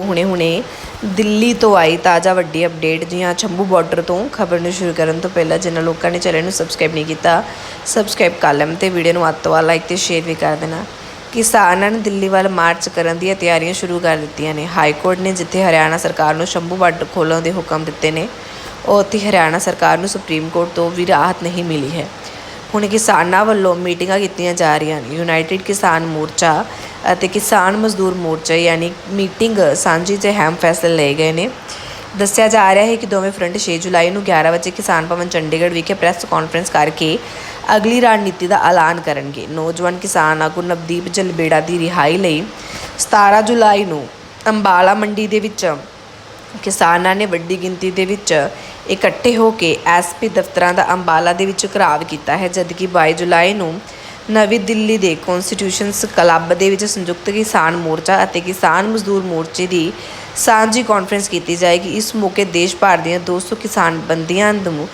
ਹੁਣੇ-ਹੁਣੇ ਦਿੱਲੀ ਤੋਂ ਆਈ ਤਾਜ਼ਾ ਵੱਡੀ ਅਪਡੇਟ ਜੀ ਹਾਂ ਬਾਰਡਰ ਤੋਂ ਖਬਰ ਨੂੰ ਸ਼ੁਰੂ ਕਰਨ ਤੋਂ ਪਹਿਲਾਂ ਜਿਨ੍ਹਾਂ ਲੋਕਾਂ ਨੇ ਚੈਨਲ ਨੂੰ ਸਬਸਕ੍ਰਾਈਬ ਨਹੀਂ ਕੀਤਾ ਸਬਸਕ੍ਰਾਈਬ ਕਰ ਲੈਣ ਤੇ ਵੀਡੀਓ ਨੂੰ ਅੱਤ ਤੋਂ ਵੱਧ ਲਾਈਕ ਤੇ ਸ਼ੇਅਰ ਵੀ ਕਰ ਦੇਣਾ। ਕਿਸਾਨਾਂ ਨੇ ਦਿੱਲੀ ਵੱਲ ਮਾਰਚ ਕਰਨ ਦੀਆਂ ਤਿਆਰੀਆਂ ਸ਼ੁਰੂ ਕਰ ਦਿੱਤੀਆਂ ਨੇ। ਹਾਈ ਕੋਰਟ ਨੇ ਜਿੱਥੇ ਹਰਿਆਣਾ ਸਰਕਾਰ ਨੂੰ ਸ਼ੰਭੂ ਬਾਰਡਰ ਖੋਲ੍ਹਣ ਦੇ ਹੁਕਮ ਦਿੱਤੇ ਨੇ, ਉੱਥੇ ਹਰਿਆਣਾ ਸਰਕਾਰ ਨੂੰ ਸੁਪਰੀਮ ਕੋਰਟ ਤੋਂ ਵੀ ਰਾਹਤ ਨਹੀਂ ਮਿਲੀ ਹੈ। ਹੁਣ ਕਿਸਾਨਾਂ ਵੱਲੋਂ ਮੀਟਿੰਗਾਂ ਕੀਤੀਆਂ ਜਾ ਰਹੀਆਂ ਨੇ। ਯੂਨਾਈਟਿਡ ਕਿਸਾਨ ਮੋਰਚਾ ਅਤੇ ਕਿਸਾਨ ਮਜ਼ਦੂਰ ਮੋਰਚਾ ਯਾਨੀ ਮੀਟਿੰਗ ਸਾਂਝੀ ਤੇ ਅਹਿਮ ਫੈਸਲੇ ਲਏ ਗਏ ਨੇ। ਦੱਸਿਆ ਜਾ ਰਿਹਾ ਹੈ ਕਿ ਦੋਵੇਂ ਫਰੰਟ 6 ਜੁਲਾਈ ਨੂੰ 11 ਵਜੇ ਕਿਸਾਨ ਭਵਨ ਚੰਡੀਗੜ੍ਹ ਵਿਖੇ ਪ੍ਰੈਸ ਕਾਨਫਰੰਸ ਕਰਕੇ ਅਗਲੀ ਰਣਨੀਤੀ ਦਾ ਐਲਾਨ ਕਰਨਗੇ। ਨੌਜਵਾਨ ਕਿਸਾਨ ਆਗੂ ਨਵਦੀਪ ਜਲਬੇੜਾ ਦੀ ਰਿਹਾਈ ਲਈ 17 ਜੁਲਾਈ ਨੂੰ ਅੰਬਾਲਾ ਮੰਡੀ ਦੇ ਵਿੱਚ ਕਿਸਾਨਾਂ ਨੇ ਵੱਡੀ ਗਿਣਤੀ ਦੇ ਵਿੱਚ ਇਕੱਠੇ ਹੋ ਕੇ ਐਸਪੀ ਦਫ਼ਤਰਾਂ ਦਾ ਅੰਬਾਲਾ ਦੇ ਵਿੱਚ ਘਰਾਵ ਕੀਤਾ ਹੈ, ਜਦਕਿ 22 ਜੁਲਾਈ ਨੂੰ ਨਵੀਂ ਦਿੱਲੀ ਦੇ ਕਨਸਟੀਟਿਊਸ਼ਨਸ ਕਲੱਬ ਦੇ ਵਿੱਚ ਸੰਯੁਕਤ ਕਿਸਾਨ ਮੋਰਚਾ ਅਤੇ ਕਿਸਾਨ ਮਜ਼ਦੂਰ ਮੋਰਚੇ ਦੀ ਸਾਂਝੀ ਕਾਨਫਰੰਸ ਕੀਤੀ ਜਾਏਗੀ। ਇਸ ਮੌਕੇ ਦੇਸ਼ ਭਰ ਦੀਆਂ 200 ਕਿਸਾਨ ਬੰਦੀਆਂ ਨੂੰ